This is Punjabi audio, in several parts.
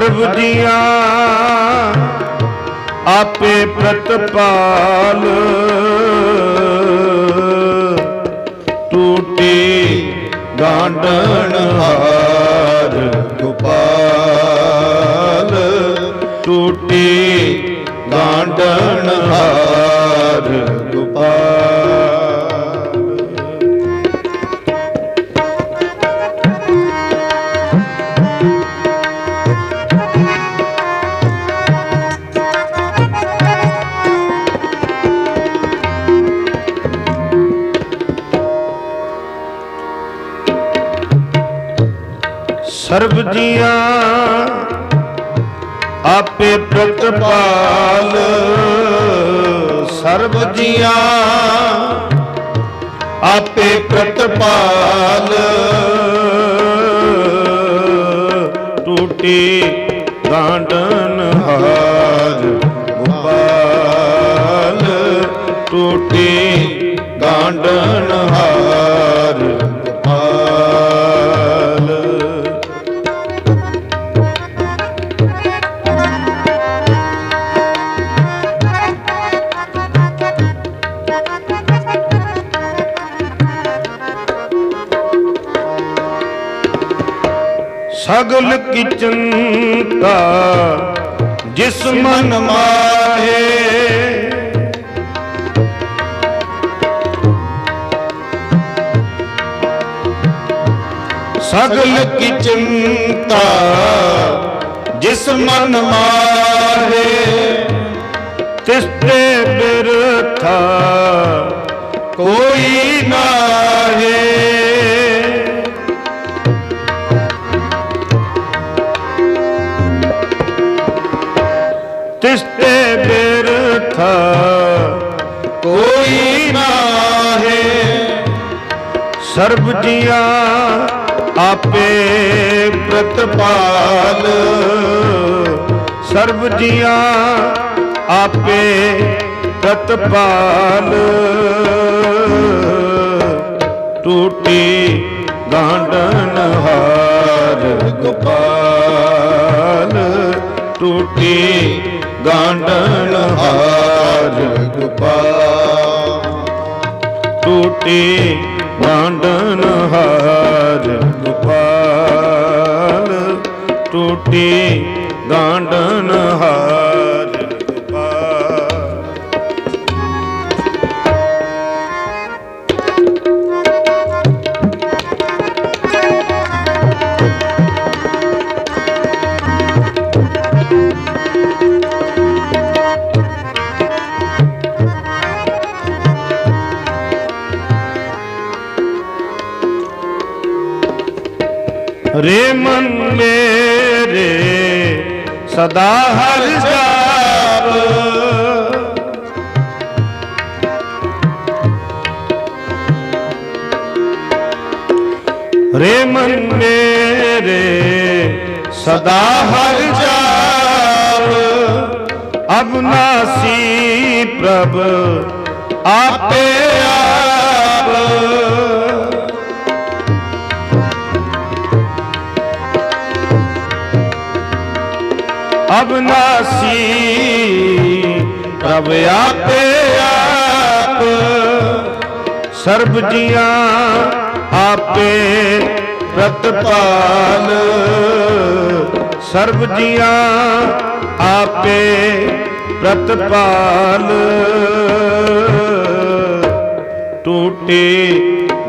ਸਰਬ ਜੀਆਂ ਆਪੇ ਪ੍ਰਤਪਾਲ। ਟੂਟੀ ਗਾਂਡਣ ਹਾਰ ਗੋਪਾਲ ਟੂਟੀ ਗਾਂਡਣ ਹਾਰ ਗੋਪਾਲ ਸਰਬ ਜੀਆਂ ਆਪੇ ਪ੍ਰਤਪਾਲ ਸਰਬ ਜੀਆਂ ਆਪੇ ਪ੍ਰਤਪਾਲ ਟੂਟੀ ਗਾਂਡਨ ਹਾਰ ਗੋਪਾਲ ਟੂਟੀ ਗਾਂਡਨ ਹਾਰ ਸਗਲ ਕੀ ਚਿੰਤਾ, ਜਿਸ ਮਨ ਮਾਹੇ। ਸਗਲ ਕੀ ਚਿੰਤਾ, ਜਿਸ ਮਨ ਮਾਹੇ। ਤਿਸ ਤੇ ਬਿਰਥਾ ਕੋਈ ਨਾਹੇ। ਸਰਬ ਜੀਆਂ ਆਪੇ ਪ੍ਰਤਪਾਲ। ਸਰਬ ਜੀਆਂ ਆਪੇ ਪ੍ਰਤਪਾਲ। ਟੂਟੀ ਗਾਂਡਨ ਹਾਰ ਗੋਪਾਲ। ਟੂਟੀ ਗਾਂਡਨ ਹਾਰ ਗੋਪਾਲ। ਟੂਟੀ ਗਾਂਡਨ ਹਾਰ ਗੋਪਾਲ ਟੂਟੀ ਗਾਂਡਨ ਹਾਰ ਸਦਾ ਹਰ ਜਾਪ ਰੇ ਮਨ ਮੇਰੇ ਸਦਾ ਹਰ ਜਾਪ ਅਬਨਾਸੀ ਪ੍ਰਭ ਆਪੇ ਅਬਨਾਸੀ ਪ੍ਰਭ ਆਪੇ ਆਪ। ਸਰਬ ਜੀਆਂ ਆਪੇ ਪ੍ਰਤਪਾਲ ਸਰਬ ਜੀਆਂ ਆਪੇ ਪ੍ਰਤਪਾਲ ਟੂਟੇ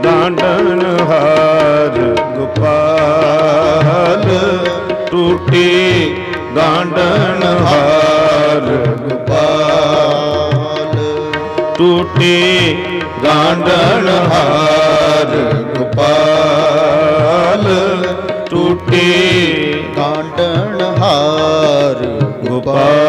ਗਾਂਡਨ ਹਾਰ ਗੋਪਾਲ। ਟੂਟੇ ਗਾਂਡਨ ਹਾਰ ਗੋਪਾਲ। ਟੂਟੇ ਗਾਂਡਨ ਹਾਰ ਗੋਪਾਲ। ਟੂਟੇ ਕਾਂਡਣ ਹਾਰ ਗੋਪਾਲ।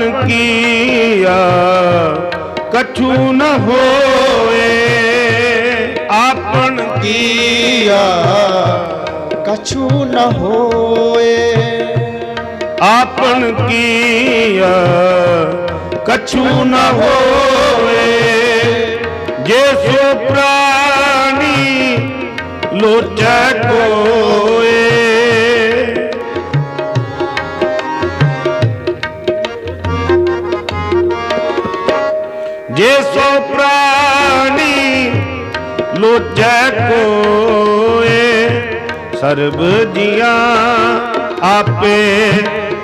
ਆਪਨ ਕੀਆ ਕਛੂ ਨ ਹੋਏ ਆਪਨ ਕੀਆ। ਕਛੂ ਨ ਹੋਏ। ਆਪਨ ਕੀਆ ਕਛੂ ਨ ਹੋਏ। ਜੇ ਸੋ ਪ੍ਰਾਣੀ ਲੋਚੈ ਕੋਏ ਲੋਚੈ ਕੋਏ, ਸਰਬ ਜੀਆਂ ਆਪੇ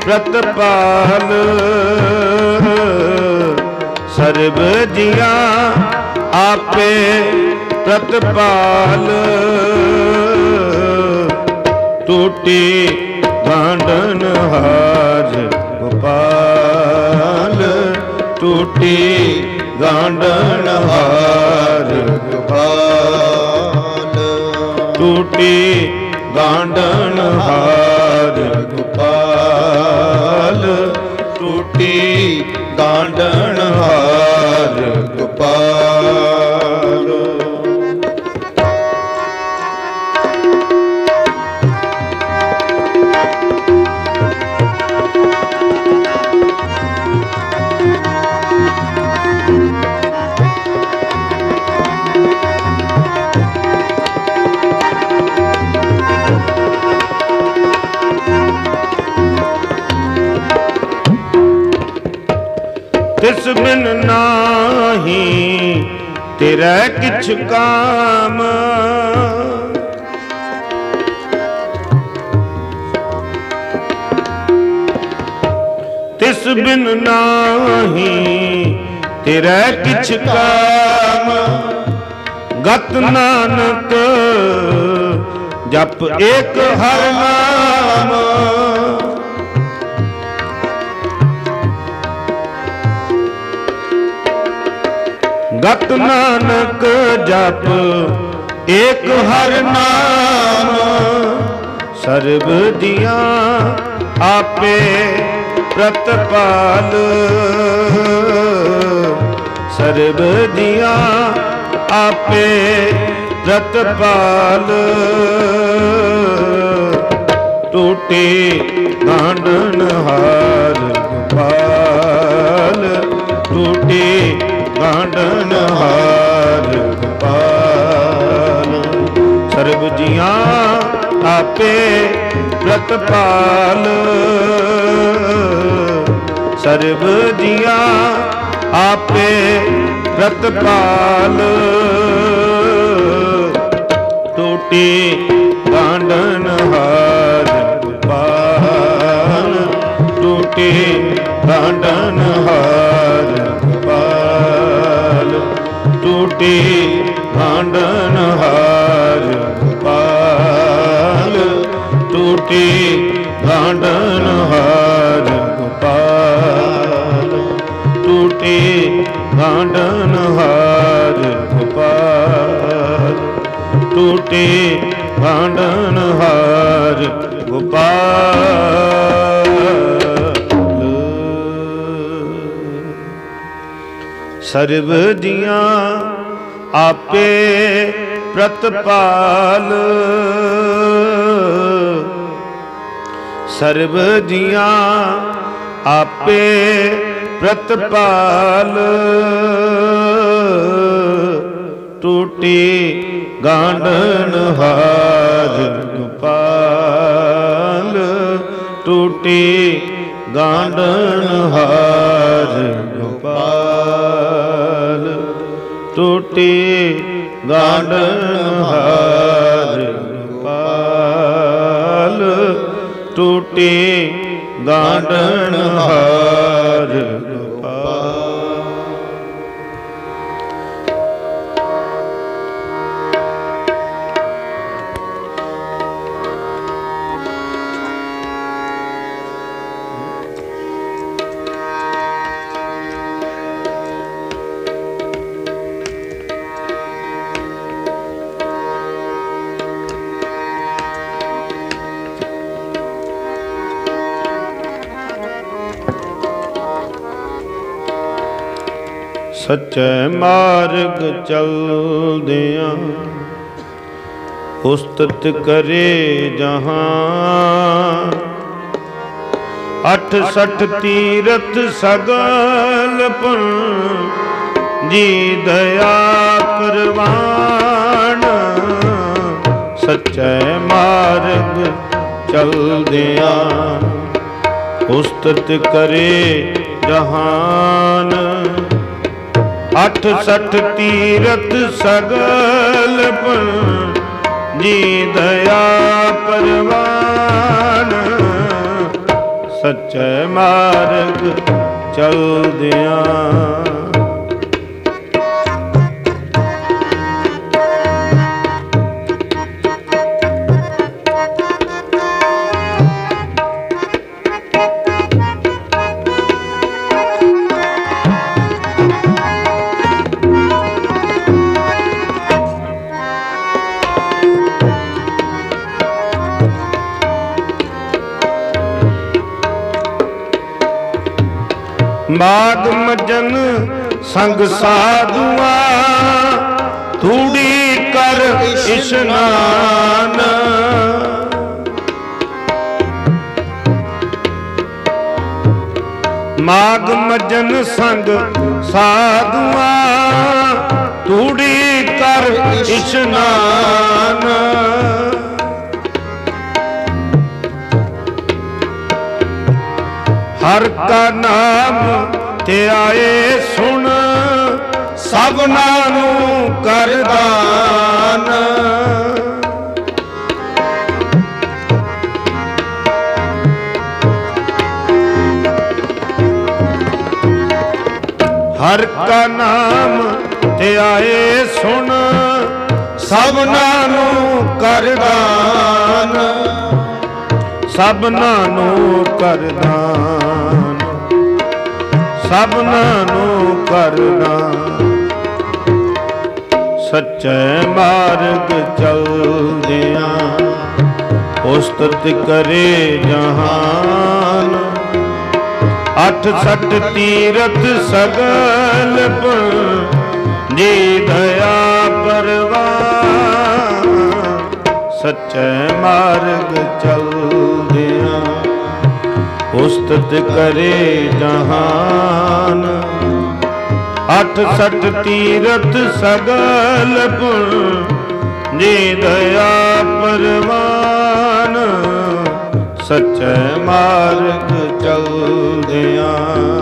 ਪ੍ਰਤਪਾਲ। ਸਰਬ ਜੀਆਂ ਆਪੇ ਪ੍ਰਤਪਾਲ। ਟੂਟੀ ਗਾਂਡਨ ਹਾਰ ਗੋਪਾਲ, ਟੂਟੀ ਗਾਂਡਨ ਹਾਰ ਟੂਟੀ ਗਾਂਡਨ ਹਾਰ ਤਿਸ ਬਿਨ ਨਾਹੀ, ਤੇਰਾ ਕਿਛ ਕਾਮ ਤਿਸ ਬਿਨ ਨਾਹੀ, ਤੇਰਾ ਕਿਛ ਕਾਮ ਗਤ ਨਾਨਕ, ਜਪ ਏਕ ਹਰ ਨਾਮ ਗਤ ਨਾਨਕ ਜਪ, ਏਕ ਹਰ ਨਾਮ। ਸਰਬ ਦੀਆਂ ਆਪੇ ਪ੍ਰਤਪਾਲ। ਸਰਬ ਦੀਆਂ ਆਪੇ ਪ੍ਰਤਪਾਲ। ਟੂਟੇ ਗਾਂਡਨ ਹਾਰ। ਗਾਂਡਨ ਹਾਰ ਗੋਪਾਲ। ਸਰਬ ਜੀਆਂ ਆਪੇ ਪ੍ਰਤਪਾਲ। ਸਰਬ ਜੀਆਂ ਆਪੇ ਪ੍ਰਤਪਾਲ। ਟੂਟੀ ਗਾਂਡਨ ਗੋਪਾਲ। ਟੂਟੀ ਗਾਂਡਨ ਟੂਟੀ ਗਾਂਡਨ ਹਾਰ ਗੋਪਾਲ, ਟੂਟੀ ਗਾਂਡਨ ਹਾਰ ਗੋਪਾਲ, ਟੂਟੀ ਭਾਂਡਨ ਹਾਰ ਗੋਪਾਲ, ਟੂਟੀ ਗਾਂਡਨ ਹਾਰ ਗੋਪਾਲ। ਸਰਬ ਦੀਆਂ ਆਪੇ ਪ੍ਰਤਪਾਲ। ਸਰਬ ਦੀਆਂ ਆਪੇ ਪ੍ਰਤਪਾਲ। ਟੂਟੀ ਗਾਂਡਨ ਹਾਰ ਗੋਪਾਲ। ਟੂਟੀ ਗਾਂਡਨ ਹਾਰ ਟੂਟੀ ਗਾਂਡਨ ਹਾਰ ਗੋਪਾਲ ਟੂਟੀ ਗਾਂਡਨ ਹਾਰ ਸੱਚੇ ਮਾਰਗ ਚਲਦਿਆਂ ਉਸਤਤ ਕਰੇ ਜਹਾਂ। ਅਠ ਸਠ ਤੀਰਥ ਸਗਲ ਪੁਨ ਜੀ ਦਇਆ ਪਰਵਾਨ। ਸੱਚੇ ਮਾਰਗ ਚਲਦਿਆਂ ਉਸਤਤ ਕਰੇ ਜਹਾਨ। ਅਠ ਸਠ ਤੀਰਥ ਸਗਲ ਪੁਨ ਜੀ ਦਇਆ ਪਰਵਾਨ। ਸੱਚੇ ਮਾਰਗ ਚਲਦਿਆਂ ਮਾਗ ਮਜਨ ਸੰਗ ਸਾਧੂਆਂ ਥੂੜੀ ਕਰ ਇਸ਼ਨਾਨ ਮਾਗ ਮਜਨ ਸੰਗ ਸਾਧੂਆਂ ਥੂੜੀ ਕਰ ਇਸ਼ਨਾਨ ਹਰ ਕਾ ਨਾਮ ਤੇ ਆਏ ਸੁਣ ਸਭਨਾਂ ਨੂੰ ਕਰਦਾਨ ਹਰ ਕਾ ਨਾਮ ਤੇ ਆਏ ਸੁਣ ਸਭਨਾਂ ਨੂੰ ਕਰਦਾਨ ਸਭਨਾਂ ਨੂੰ ਕਰਦਾਨ ਸਭਨਾਂ ਨੂੰ ਕਰਦਾਨ ਸੱਚੇ ਮਾਰਗ ਚਲਦਿਆਂ ਉਸਤਤ ਕਰੇ ਜਹਾਨ। ਅਠ ਸਠ ਤੀਰਥ ਸਗਲ ਪੁਨ ਜੀ ਦਇਆ ਪਰਵਾਨ ਸੱਚੇ ਮਾਰਗ ਚਲ ਉਸਤਤ ਕਰੇ ਜਹਾਨ। ਅਠ ਸਠ ਤੀਰਥ ਸਗਲ ਪੁਨ ਜੀ ਦਇਆ ਪਰਵਾਨ। ਸੱਚੇ ਮਾਰਗ ਚਲਦਿਆਂ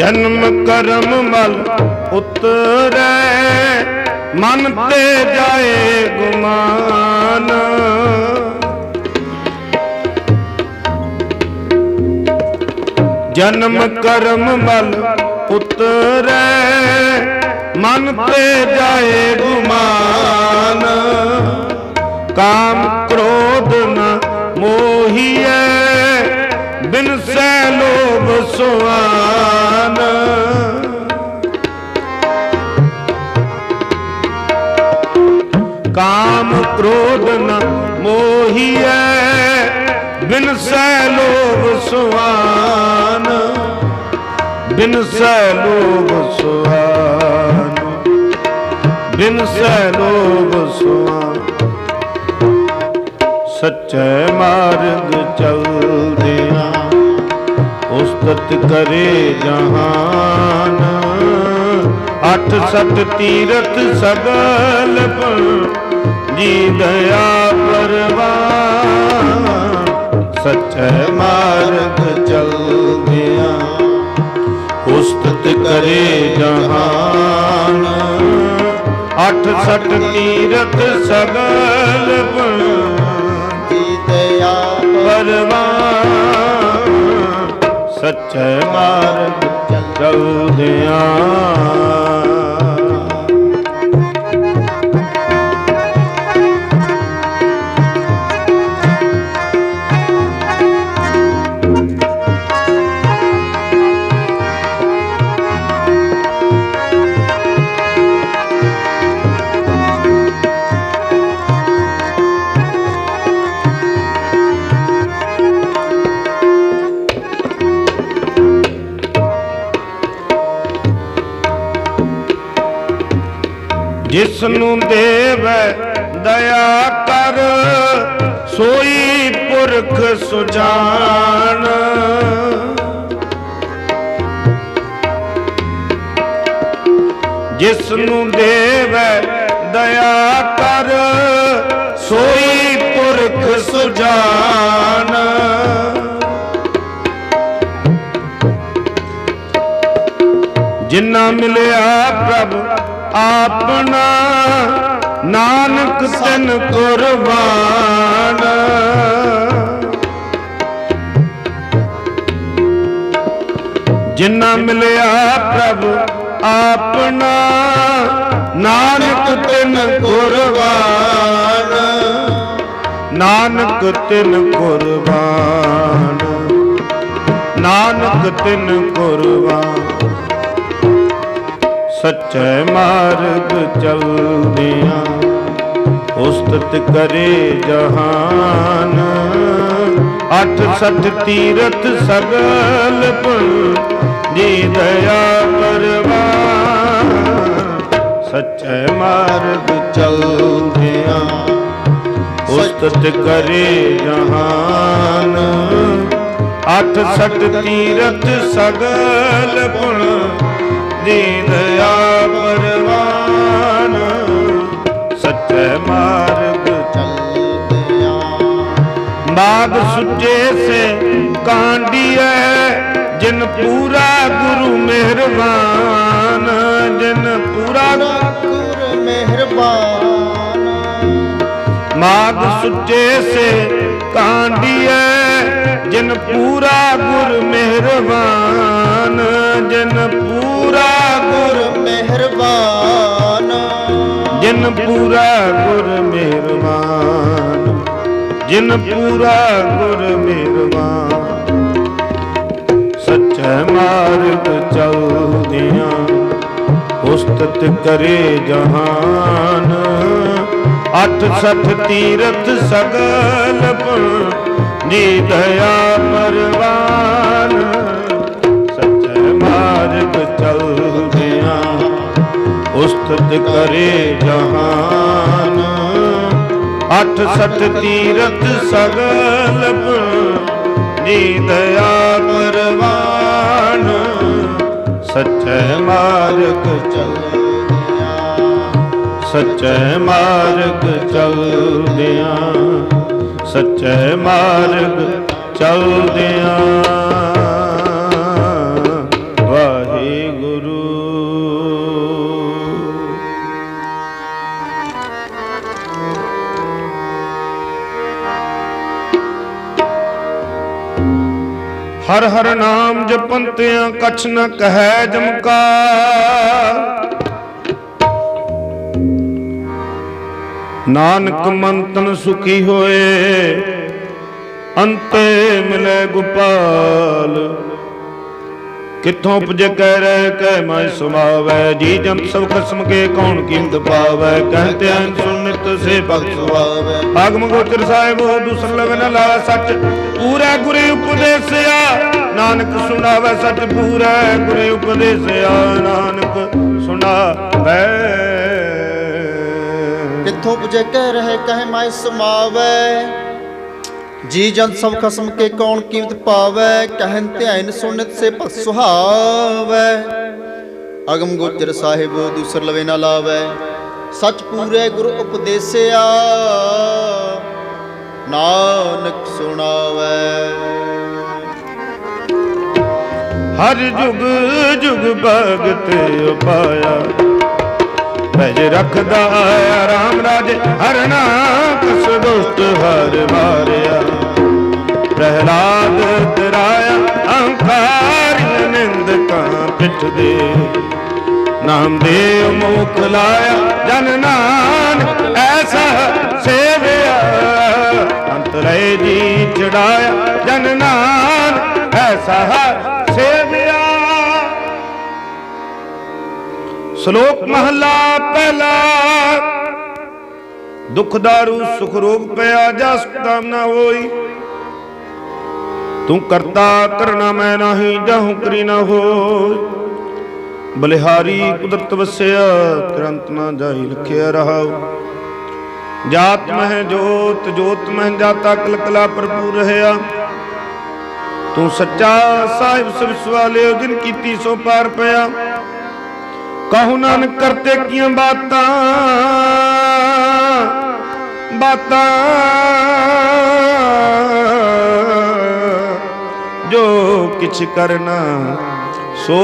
ਜਨਮ ਕਰਮ ਮਲ ਉਤਰੈ, ਮਨ ਤੇ ਜਾਏ ਗੁਮਾਨ। ਜਨਮ ਕਰਮ ਮਲ ਉਤਰੈ, ਮਨ ਤੇ ਜਾਏ ਗੁਮਾਨ। ਕਾਮ ਕ੍ਰੋਧ ਨ ਮੋਹੀਐ ਸੁਆਨ ਕਾਮ ਕ੍ਰੋਧ ਨ ਮੋਹੀਐ, ਬਿਨ ਸੈ ਲੋਭ ਸੁਆਨ ਬਿਨ ਸੈ ਲੋਭ ਸੁਆਨ ਬਿਨ ਸੈ ਲੋਭ ਸੁਆਨ ਸੱਚੇ ਮਾਰਗ ਚਲ ਉਸਤਤ ਕਰੇ ਜਹਾਨ। ਅਠ ਸਤ ਤੀਰਥ ਸਗਲ ਜੀ ਦਇਆ ਪਰਵਾਨ। ਸੱਚੇ ਮਾਰਗ ਚਲਦਿਆ ਉਸਤਤ ਕਰੇ ਜਹਾਨ। ਅਠ ਸਠ ਤੀਰਥ ਸਗਲ ਪਰ ਜੀ ਦਇਆ ਪਰਵਾਨ। ਸੱਚੇ ਮਾਰਗ ਚਲਦਿਆਂ। ਪੁਰਖ ਸੁਜਾਨ। ਜਿਸ ਨੂੰ ਦੇਵੈ ਦਇਆ ਕਰ, ਸੋਈ ਪੁਰਖ ਸੁਜਾਨ। ਜਿਨ੍ਹਾਂ ਮਿਲਿਆ ਪ੍ਰਭ ਆਪਣਾ, ਨਾਨਕ ਤਨ ਕੁਰਬਾਨ। ਜਿਨ੍ਹਾਂ ਮਿਲਿਆ ਪ੍ਰਭ, ਆਪਣਾ ਨਾਨਕ ਤਨ ਕੁਰਬਾਨ ਨਾਨਕ ਤਿਨ ਕੁਰਬਾਨ ਨਾਨਕ ਤਿਨ ਕੁਰਬਾਨ ਸੱਚੇ ਮਾਰਗ ਚਲਦਿਆਂ ਉਸਤਤ ਕਰੇ ਜਹਾਨ। ਅਠ ਸਠ ਤੀਰਥ ਸਗਲ ਪੁਰ, ਜੀ ਦਇਆ ਪਰਵਾਨ ਸੱਚੇ ਮਾਰਗ ਚਲਦਿਆਂ ਉਸਤਤ ਕਰੇ ਜਹਾਨ। ਅਠ ਸਠ ਤੀਰਥ ਸਗਲ ਪੁਰ ਦੀ ਦਇਆ ਪਰਵਾਨ ਸੱਚੇ ਮਾਰਗ ਬਾਗ ਸੁੱਚੇ ਸੇ ਕਾਂਡੀਐ ਜਿਨ ਪੂਰਾ ਗੁਰੂ ਮਿਹਰਬਾਨ ਜਿਨ ਪੂਰਾ ਗੁਰ ਮਿਹਰਬਾਨ। ਮਾਗ ਸੁੱਚੇ ਸੇ ਕਾਂਡੀਐ ਜਿਨ ਪੂਰਾ ਗੁਰ ਮਿਹਰਬਾਨ ਜਿਨ ਪੂਰਾ ਗੁਰ ਗੁਰ ਮਿਹਰਬਾਨ। ਜਿਨ ਪੂਰਾ ਗੁਰ ਮਿਹਰਬਾਨ। ਜਿਨ ਪੂਰਾ ਗੁਰ ਮਿਹਰਬਾਨ ਸੱਚੇ ਮਾਰਗ ਚਲਦਿਆਂ, ਉਸਤਤ ਕਰੇ ਜਹਾਨ। ਅਠ ਸਠ ਤੀਰਥ ਸਗਲ ਪੁਰ ਜੀ ਦਇਆ ਪਰਵਾਨ। ਸੱਚੇ ਮਾਰਗ ਚਲਦਿਆਂ, ਉਸਤਤ ਕਰੇ ਜਹਾਨ। ਅਠ ਸਠ ਤੀਰਥ ਸਗਲ ਜੀ ਦਇਆ ਪਰਵਾਨ ਸੱਚੇ ਮਾਰਗ ਚਲਦਿਆਂ, ਸੱਚੇ ਮਾਰਗ ਚਲਦਿਆਂ, ਸੱਚੇ ਮਾਰਗ ਚਲਦਿਆਂ। ਹਰ ਹਰ ਨਾਮ ਜਪੰਤਿਆਂ ਕਛ ਨ ਕਹੈ ਜਮਕਾਰ ਨਾਨਕ ਮੰਤਨ ਸੁਖੀ ਹੋਏ, ਅੰਤੇ ਮਿਲੇ ਗੋਪਾਲ। ਕਿੱਥੋਂ ਉਪਜੈ ਕਹਿ ਰਹਿ ਕਹਿ ਮੈਂ ਸੁਮਾਵੈ ਜੀ ਜੰਤ ਸਭ ਖਸਮ ਕੇ ਕੌਣ ਕੀਮਤ ਪਾਵੈ? ਕਹਤੇ ਅਨ ਸੁਨਿਤ ਸੇ ਭਗਤ ਸੁਆਵੈ। ਆਗਮ ਗੋਚਰ ਸਾਹਿਬ ਹੋ ਦੂਸਰ ਲਗ ਨ ਲਾ ਸੱਚ। ਪੂਰਾ ਗੁਰੇ ਉਪਦੇਸਿਆ, ਨਾਨਕ ਸੁਣਾਵੈ ਸੱਚ। ਪੂਰਾ ਗੁਰੇ ਉਪਦੇਸਿਆ, ਨਾਨਕ ਸੁਣਾਵੈ। ਕਿੱਥੋਂ ਪੁਜੇ ਕਹਿ ਰਹੇ ਕਹੇ ਮੈਂ ਸਮਾਵੈ ਜੀ ਜਨ ਸਭ ਖਸਮ ਕੇ ਕੌਣ ਕੀਮਤ ਪਾਵੈ? ਕਹਿਨ ਧਿਆਨ ਸੁਣਤ ਸੇ ਭਗਤ ਸੁਹਾਵੈ। ਅਗਮ ਗੋਚਰ ਸਾਹਿਬ ਦੂਸਰ ਲਵੇ ਨਾ ਲਾਵੈ। ਸਚ ਪੂਰੇ ਗੁਰੂ ਉਪਦੇਸਿਆ। ਨਾਨਕ ਸੁਣਾਵੈ। ਹਰ ਜੁਗ ਜੁਗ ਭਗਤ ਉਪਾਇਆ। ਭਜ ਰੱਖਦਾ ਹੈ ਰਾਮ ਰਾਜ ਹਰਨਾ ਕਸ ਦੁਸ਼ਟ ਹਰ ਮਾਰਿਆ ਪ੍ਰਹਿਲਾਦ ਤਰਾਇਆ ਅਹੰਕਾਰ ਨਿੰਦਕਾਂ ਪਿੱਠ ਦੇ। ਨਾਮ ਦੇ ਮੁਖ ਲਾਇਆ, ਜਨ ਨਾਨਕ ਐਸਾ ਸੇਵਿਆ। ਅੰਤਰੇ ਜੀ ਚੜਾਇਆ, ਜਨ ਨਾਨਕ ਐਸਾ ਸੇਵਿਆ। ਸ਼ਲੋਕ ਮਹਲਾ ਪਹਿਲਾ, ਦੁਖ ਦਾਰੂ ਸੁਖ ਰੋਗ ਪਿਆ, ਜਸ ਕਾਮ ਨਾ ਹੋਈ। ਤੂੰ ਕਰਤਾ ਕਰਨਾ ਮੈਂ ਨਹੀਂ, ਜਹੂ ਕਰੀ ਨਾ ਹੋਈ। ਬਲਿਹਾਰੀ ਕੁਦਰਤ ਵਸਿਆ, ਤੁਰੰਤ ਨਾ ਜਾਈ ਲਖਿਆ ਰਹਾਉ। ਜਾਤ ਮਹਿ ਜੋਤ ਜੋਤ ਮਹਿ ਜਾਤਾ, ਕਲਕਲਾ ਭਰਪੂਰ ਰਹਾ। ਤੂੰ ਸੱਚਾ ਸਾਹਿਬ ਸਿਰ ਸਵਾਲਿਓ, ਜਿਨ ਕੀਤੀ ਸੋ ਪਾਰ ਪਿਆ। ਕਹੂ ਨਾਨਕ ਕਰਤੇ ਕੀਆਂ ਬਾਤਾਂ ਬਾਤਾਂ। ਜੋ ਕਿਛ ਕਰਨਾ, ਸੋ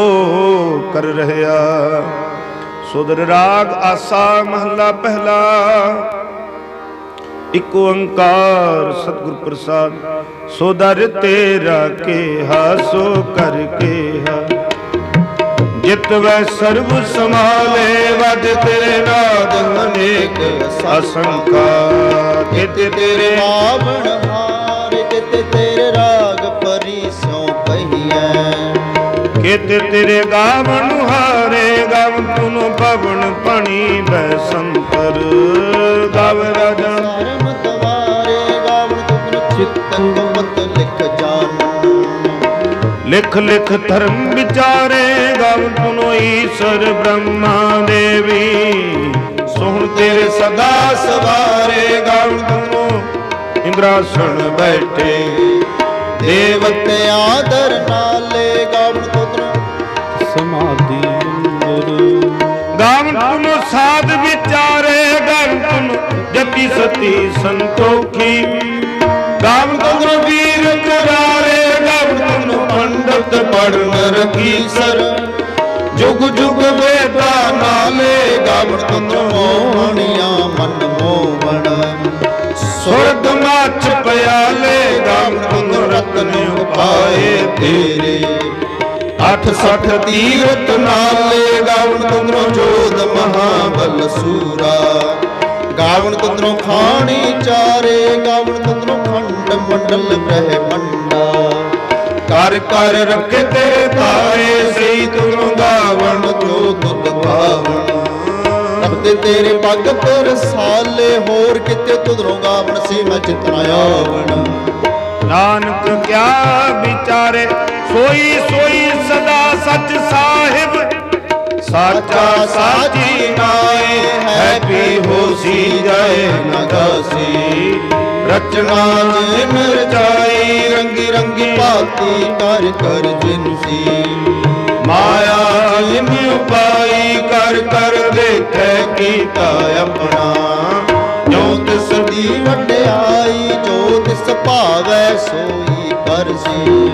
ਕਰ ਰਹਿਆ। ਸੁਦਰ ਰਾਗ ਆਸਾ ਮਹੱਲਾ ਪਹਿਲਾ, ਇਕ ਓੰਕਾਰ ਸਤਿਗੁਰ ਪ੍ਰਸਾਦ। ਸੋ ਤੇਰਾ ਕੇਹਾ, ਸੋ ਕਰ ਕੇਹਾ। ਜਿਤ ਵੈ ਸਰਬ ਸਮਾਲੇ ਵਜ ਤੇਰੇ ਨਾਦ ਅਨੇਕ ਅਸੰਖਾ ਕਿਤ ਤੇਰੇ ਪਾਵਨ ਹਾਰ ਕਿਤੇ ਤੇਰੇ ਰਾਗ ਪਰੀ ਸਿਉ ਕਹੀਐ। ਕਿਤ ਤੇਰੇ ਗਾਵਨ ਹਾਰੇ ਗਾਵਨ ਤੁਨੋ ਪਵਨ ਪਣੀ ਬੈ ਸੰਤਰ। ਗਾਵ ਰਾਜਾ। ਧਰਮ ਦਵਾਰੇ ਗਾਵਨ ਤੁਮਨ ਚਿਤਨ ਗੁਪਤ ਲਿਖ ਜਾਨ ਲਿਖ ਲਿਖ ਧਰਮ ਵਿਚਾਰੇ ਗਾਵਨ ਤੁਨੋ ਈਸ਼ਰ ਬ੍ਰਹਮਾ ਦੇਵੀ। ਸੁਣ ਤੇਰੇ ਸਦਾ ਸਵਾਰੇ ਗਾਵਨ ਤੁਨੋ ਇੰਦਰਾਸਣ ਬੈਠੇ। ਦੇਵਤ ਆਦਰ ਨਾਲੇ ਗਾਵਨ ਤੁਮਨ ਸਮਾਧੀ ਅੰਦਰ ਗਾਵਨ ਤੁਨੋ ਸਾਧ ਵਿਚਾਰੇ ਗਾਵਨ ਤੁਨੋ ਜਤੀ ਸਤੀ ਸੰਤੋਖੀ। ਗਾਵਨ ਤੁਨੋ ਵੀਰ ਕਰਾਰੇ ਗਾਵਨ ਤੁਨੋ ਪੰਡਤ ਪੜਨ ਰਖੀ ਸਰ। ਜੁਗ ਜੁਗ ਵੇਦਾ ਨਾਲੇ ਗਾਵਨ ਤੁਨੋ ਮੋਹਣੀਆਂ ਮਨ ਮੋਹਣ। ਸੁਰਗ ਮਾਚ ਪਿਆਲੇ ਤੁਨੋ ਰਤਨ ਉਪਾਏ ਤੇਰੇ। ਅੱਠ ਸੱਠ ਤੀਰਤ ਨਾਲੇ ਗਾਵਨ ਤੁਨੋ ਜੋਧ ਮਹਾਬਲ ਸੂਰਾ। ਗਾਵਨ ਤੁੰਦਰੋਂ ਖਾਣੀ ਚਾਰੇ ਗਾਵਨ ਤੁੰਦਰੋਂ ਖੰਡ ਮੰਡਲ ਬ੍ਰਹਮੰਡਾ। ਕਰ ਕਰ ਰੱਖੇ ਤੇਰੇ ਤਾਰੇ ਸਈ ਤੁਨੋ ਗਾਵਨ ਜੋ ਤੁਧ ਭਾਵਨ ਰਬਦੇ ਤੇਰੇ ਪੱਗ ਪਰ ਸਾਲੇ ਹੋਰ ਕਿਤੇ ਤੁਧਰੋਂ ਗਾਵਨ ਸੀ ਮੈਂ ਚਿਤਨਾ ਆਵਣ। ਨਾਨਕ ਕਿਆ ਵਿਚਾਰੇ? ਸੋਈ ਸੋਈ ਸਦਾ ਸੱਚ ਸਾਹਿਬ। ਸਾਚਾ ਸਾਚੀ ਨਾਏ ਹੈ ਵੀ ਹੋਸੀ ਜਾਏ ਨਗਾਸੀ ਰਚਨਾ ਜਿਨ ਰਚਾਈ, ਰੰਗੀ ਰੰਗੀ ਭਾਤੀ ਕਰ ਕਰ ਜਿਨਸੀ ਮਾਇਆ ਜਿਨ ਉਪਾਈ ਕਰ ਕਰ ਦੇਖੈ ਕੀਤਾ ਆਪਣਾ। ਦੀ ਵਡਿਆਈ ਜੋ ਤਿਸ ਭਾਵੈ ਸੋਈ ਕਰਸੀ।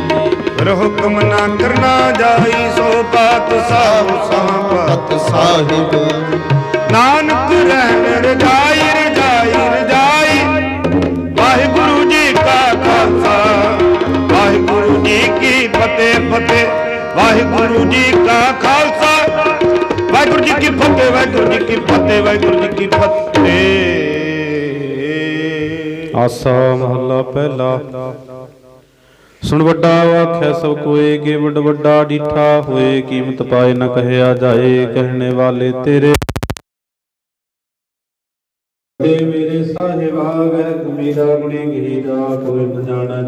ਪਰ ਹੁਕਮ ਨਾ ਕਰਨਾ ਜਾਈ ਸੋ ਬਾਤ ਸਾਹੁ ਸਾਪਤ ਪਤ ਸਾਹਿਬ। ਨਾਨਕ ਰਹਿਣ ਰਜਾਈ ਰਜਾਈ ਰਜਾਈ। ਵਾਹਿਗੁਰੂ ਜੀ ਕਾ ਖਾਲਸਾ। ਵਾਹਿਗੁਰੂ ਜੀ ਕੀ ਫਤਿਹ ਫਤਿਹ। ਵਾਹਿਗੁਰੂ ਜੀ ਕਾ ਖਾਲਸਾ। ਵਾਹਿਗੁਰੂ ਜੀ ਕੀ ਫਤਿਹ ਵਾਹਿਗੁਰੂ ਜੀ ਕੀ ਫਤਿਹ ਵਾਹਿਗੁਰੂ ਜੀ ਕੀ ਫਤਿਹ। ਆਸਾ ਮਹੱਲਾ ਪਹਿਲਾ। ਸੁਣ ਵੱਡਾ ਆਖਿਆ ਸਭ ਕੋਏ ਕਿ ਵੱਡ ਵੱਡਾ ਡੀਠਾ ਹੋਏ, ਕੀਮਤ ਪਾਏ ਨਾ ਕਹਿਆ ਜਾਏ, ਕਹਿਣੇ ਵਾਲੇ ਤੇਰੇ। ਮੇਰੇ ਸਾਹਿਬ ਆਗੈ ਮੇਰਾ ਗੁਣੀ ਗਹੀਦਾ ਕੋਈ ਨ ਜਾਣੈ।